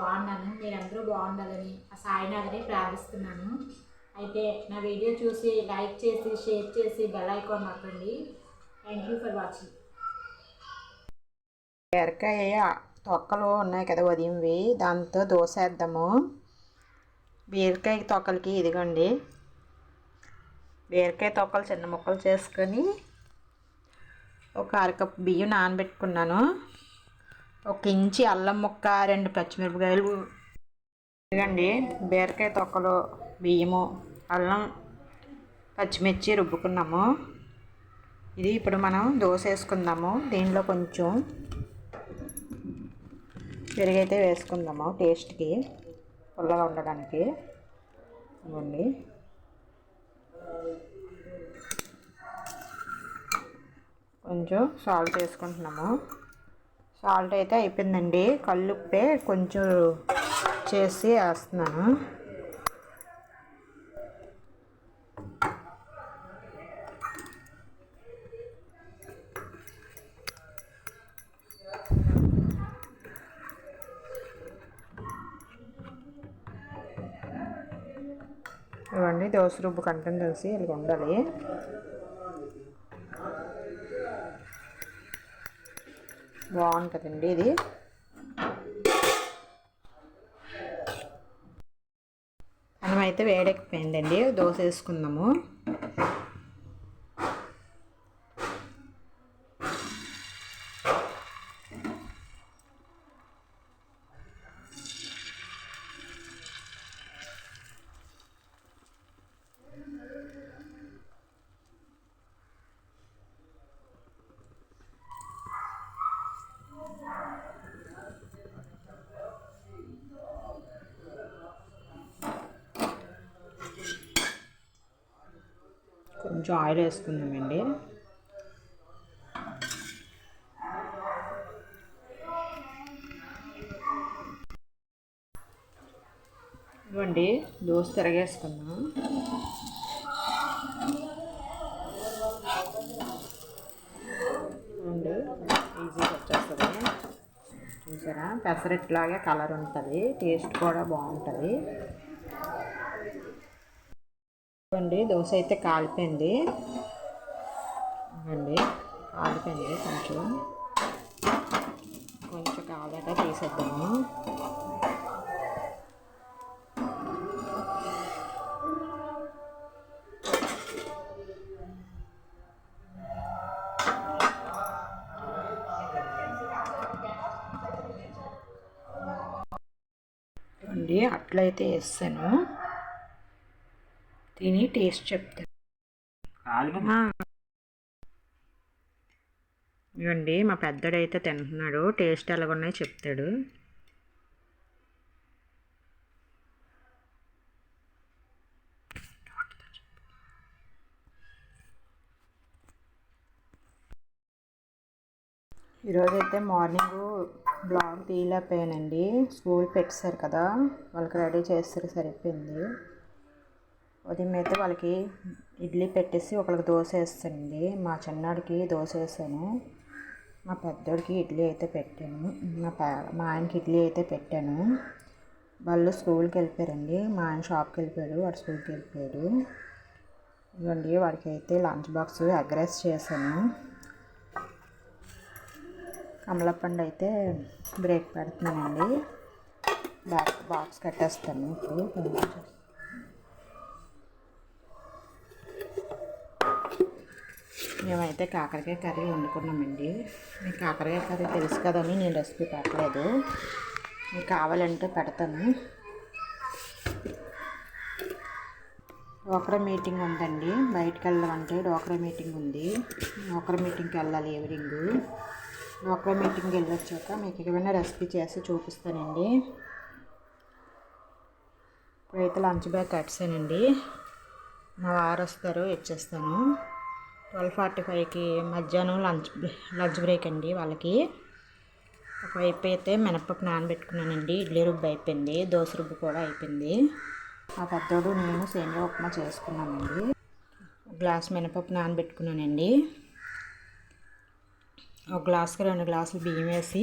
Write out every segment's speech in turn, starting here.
బాగున్నాను. మీరందరూ బాగుండాలని ఆ సాయినాథని ప్రార్థిస్తున్నాను. అయితే నా వీడియో చూసి లైక్ చేసి షేర్ చేసి బెల్ ఐకాన్ నొక్కండి. Thank you for watching. బీరకాయ తొక్కలు ఉన్నాయి కదా ఉదయంవి దాంతో దోసేద్దాము. బీరకాయ తొక్కలకి ఇదిగోండి. బీరకాయ తొక్కలు చిన్న ముక్కలు చేసుకొని ఒక అరకప్పు బియ్యం నానబెట్టుకున్నాను. ఒక ఇంచి అల్లం ముక్క రెండు పచ్చిమిరపకాయలు. ఇదిగండి బీరకాయ తొక్కలు బియ్యము అల్లం పచ్చిమిర్చి రుబ్బుకున్నాము. ఇది ఇప్పుడు మనం దోశ వేసుకుందాము. దీనిలో కొంచెం పెరుగైతే వేసుకుందాము టేస్ట్కి పుల్లగా ఉండడానికి. ఇవ్వండి కొంచెం సాల్ట్ వేసుకుంటున్నాము. సాల్ట్ అయితే అయిపోయిందండి. కల్లుప్పే కొంచెం చేసి వేస్తున్నాను. ఇవ్వండి దోశ రుబ్బు కంటెంట్ తెలిసి ఇలా ఉండాలి. బాగుంటుందండి ఇది. మనమైతే అయితే వేడెక్కిపోయిందండి. దోశ వేసుకుందాము. కొంచెం ఆయిల్ వేసుకుందామండి. ఇవ్వండి దోశ తిరగేసుకున్నాం ఇవ్వండి ఈజీగా వచ్చేస్తుంది. చూసారా? పెసరెట్లాగే కలర్ ఉంటుంది టేస్ట్ కూడా బాగుంటుంది. అండి దోశ అయితే కాలిపోయింది. అండి కాలిపోయింది. కొంచెం కొంచెం కాలాక తీసేద్దాము. అండి అట్లయితే వేస్తాను. తిని టేస్ట్ చెప్తాను ఇవ్వండి మా పెద్దడైతే తింటున్నాడు టేస్ట్ ఎలాగున్నాయో చెప్తాడు. ఈరోజైతే మార్నింగ్ బ్లాగ్ తీయలేకపోయానండి. స్కూల్ పెట్టేశారు కదా వాళ్ళకి రెడీ చేస్తారు సరిపోయింది. ఉదయం అయితే వాళ్ళకి ఇడ్లీ పెట్టేసి ఒకరికి దోశ వేస్తానండి. మా చిన్నాడికి దోశ వేసాను. మా పెద్దోడికి ఇడ్లీ అయితే పెట్టాను. మా మా ఆయనకి ఇడ్లీ అయితే పెట్టాను. వాళ్ళు స్కూల్కి వెళ్ళిపోయారండి. మా ఆయన షాప్కి వెళ్ళిపోయాడు. వాడు స్కూల్కి వెళ్ళిపోయాడు. ఇవ్వండి వాడికి అయితే లంచ్ బాక్స్ అగ్రెస్ చేశాను. కమలపండు అయితే బ్రేక్ పెడుతున్నానండి. బ్యాక్ బాక్స్ కట్టేస్తాను. ఇప్పుడు మేమైతే కాకరకాయ కర్రీ వండుకున్నామండి. మీకు కాకరకాయ కర్రీ తెలుసు కదని నేను రెసిపీ పెట్టలేదు. మీకు కావాలంటే పెడతాను. డోక్రా మీటింగ్ ఉందండి. బయటకు వెళ్ళాలంటే డోక్రా మీటింగ్ ఉంది. డోక్రా మీటింగ్కి వెళ్ళాలి ఈవినింగ్. డోక్రా మీటింగ్కి వెళ్ళొచ్చాక మీకు ఏమైనా రెసిపీ చేసి చూపిస్తానండి. ఇప్పుడైతే లంచ్ బ్యాగ్ కట్టానండి మా వారు వస్తారు ఇచ్చేస్తాను. ట్వెల్వ్ ఫార్టీ ఫైవ్కి మధ్యాహ్నం లంచ్ లంచ్ బ్రేక్ అండి వాళ్ళకి. ఒకవైపు అయితే మినపప్పు నానబెట్టుకున్నానండి ఇడ్లీ రుబ్బు అయిపోయింది దోశ రుబ్బు కూడా అయిపోయింది. ఆ పెద్దోడు నేను సేమియా ఉప్మా చేసుకున్నానండి గ్లాస్ మినపప్పు నానబెట్టుకున్నానండి. ఒక గ్లాస్కి రెండు గ్లాసులు బియ్యం వేసి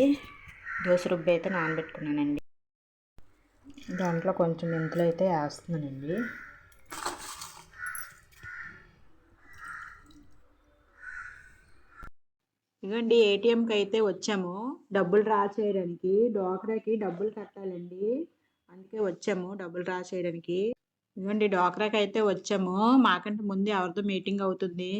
దోశ రుబ్బు అయితే నానబెట్టుకున్నానండి. దాంట్లో కొంచెం మెంతులు అయితే వేస్తున్నానండి. ఇగండి ఏటీఎంకి అయితే వచ్చాము. డబ్బులు డ్రా చేయడానికి డోక్రాకి డబ్బులు కట్టాలండి. అందుకే వచ్చాము డబ్బులు డ్రా చేయడానికి. ఇదిగోండి డోక్రాకి అయితే వచ్చాము. మాకంటే ముందు ఎవరితో మీటింగ్ అవుతుంది.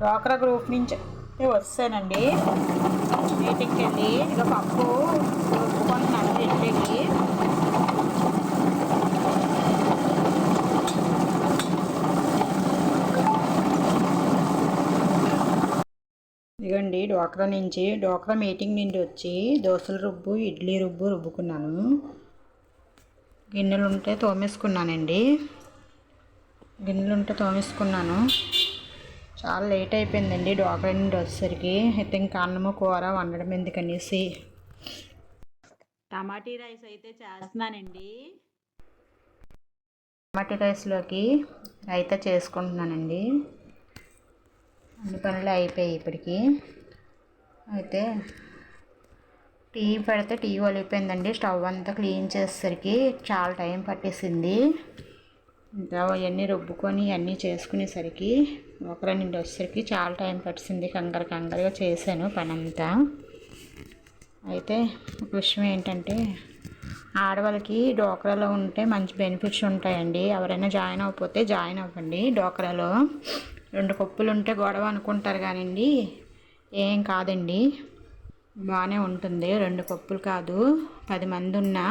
డ్వాక్రా గ్రూప్ నుంచి అయితే వస్తానండి మీటింగ్కి వెళ్ళి ఇక పప్పు ఒప్పుకుంటున్నాను ఇడ్లీకి ఇదిగోండి డ్వాక్రా నుంచి డ్వాక్రా మీటింగ్ నుండి వచ్చి దోశల రుబ్బు ఇడ్లీ రుబ్బు రుబ్బుకున్నాను. గిన్నెలు ఉంటే తోమేసుకున్నానండి. గిన్నెలు ఉంటే తోమేసుకున్నాను. చాలా లేట్ అయిపోయిందండి డ్వాక్రా నుండి వచ్చేసరికి. అయితే ఇంకా అన్నము కూర వండడం ఎందుకనేసి. టమాటీ రైస్ అయితే చేస్తున్నానండి. టమాటీ రైస్లోకి రైతా చేసుకుంటున్నానండి. అన్ని పనులు అయిపోయాయి ఇప్పటికి. అయితే టీ పెడితే టీ ఒలిగిపోయిందండి. స్టవ్ అంతా క్లీన్ చేసేసరికి చాలా టైం పట్టేసింది. ఇంకా అవన్నీ రుబ్బుకొని అన్నీ చేసుకునేసరికి ఒకరి నుండి వచ్చేసరికి చాలా టైం పట్టింది. కంగారు కంగారుగా చేశాను పని అంతా అయితే ఒక విషయం ఏంటంటే ఆడవాళ్ళకి డోక్రాలో ఉంటే మంచి బెనిఫిట్స్ ఉంటాయండి. ఎవరైనా జాయిన్ అవ్వకపోతే జాయిన్ అవ్వండి డోక్రాలో. రెండు కప్పులు ఉంటే గొడవ అనుకుంటారు కానివ్వండి ఏం కాదండి. బాగానే ఉంటుంది. రెండు కప్పులు కాదు. పది మంది ఉన్నా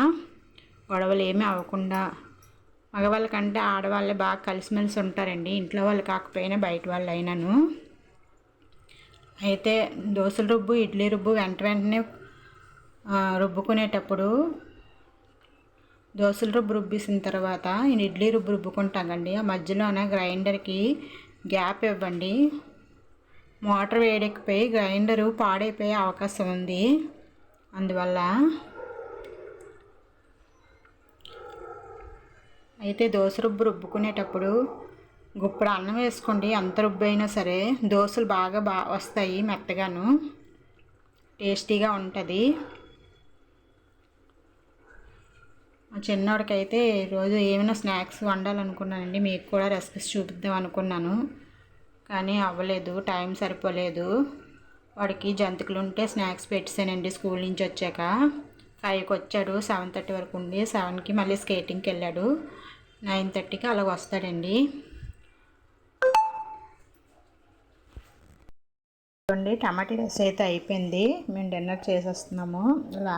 గొడవలు ఏమీ అవ్వకుండా. మగవాళ్ళకంటే ఆడవాళ్ళే బాగా కలిసిమెలిసి ఉంటారండి. ఇంట్లో వాళ్ళు కాకపోయినా బయట వాళ్ళు అయినాను అయితే దోశల రుబ్బు ఇడ్లీ రుబ్బు వెంట వెంటనే రుబ్బుకునేటప్పుడు దోశల రుబ్బు రుబ్బేసిన తర్వాత నేను ఇడ్లీ రుబ్బు రుబ్బుకుంటానండి ఆ మధ్యలోనే గ్రైండర్కి గ్యాప్ ఇవ్వండి. మోటార్ వేడెక్కిపోయి గ్రైండరు పాడైపోయే అవకాశం ఉంది. అందువల్ల అయితే దోశ రుబ్బు రుబ్బుకునేటప్పుడు గుప్పుడు అన్నం వేసుకోండి. ఎంత రుబ్బు అయినా సరే దోశలు బాగా బా వస్తాయి మెత్తగాను. టేస్టీగా ఉంటుంది మా చిన్నోడికైతే రోజు ఏమైనా స్నాక్స్ వండాలనుకున్నానండి మీకు కూడా రెసిపీస్ చూపిద్దాం అనుకున్నాను. కానీ అవ్వలేదు టైం సరిపోలేదు. వాడికి జంతికలు ఉంటే స్నాక్స్ పెట్టేసానండి స్కూల్ నుంచి వచ్చాక. ఫైవ్కి వచ్చాడు సెవెన్ థర్టీ వరకు ఉండి సెవెన్కి మళ్ళీ స్కేటింగ్కి వెళ్ళాడు. నైన్ థర్టీకి అలాగ వస్తాడండి. చూడండి టమాటా రైస్ అయితే అయిపోయింది. మేము డిన్నర్ చేసేస్తున్నాము. ఇలా.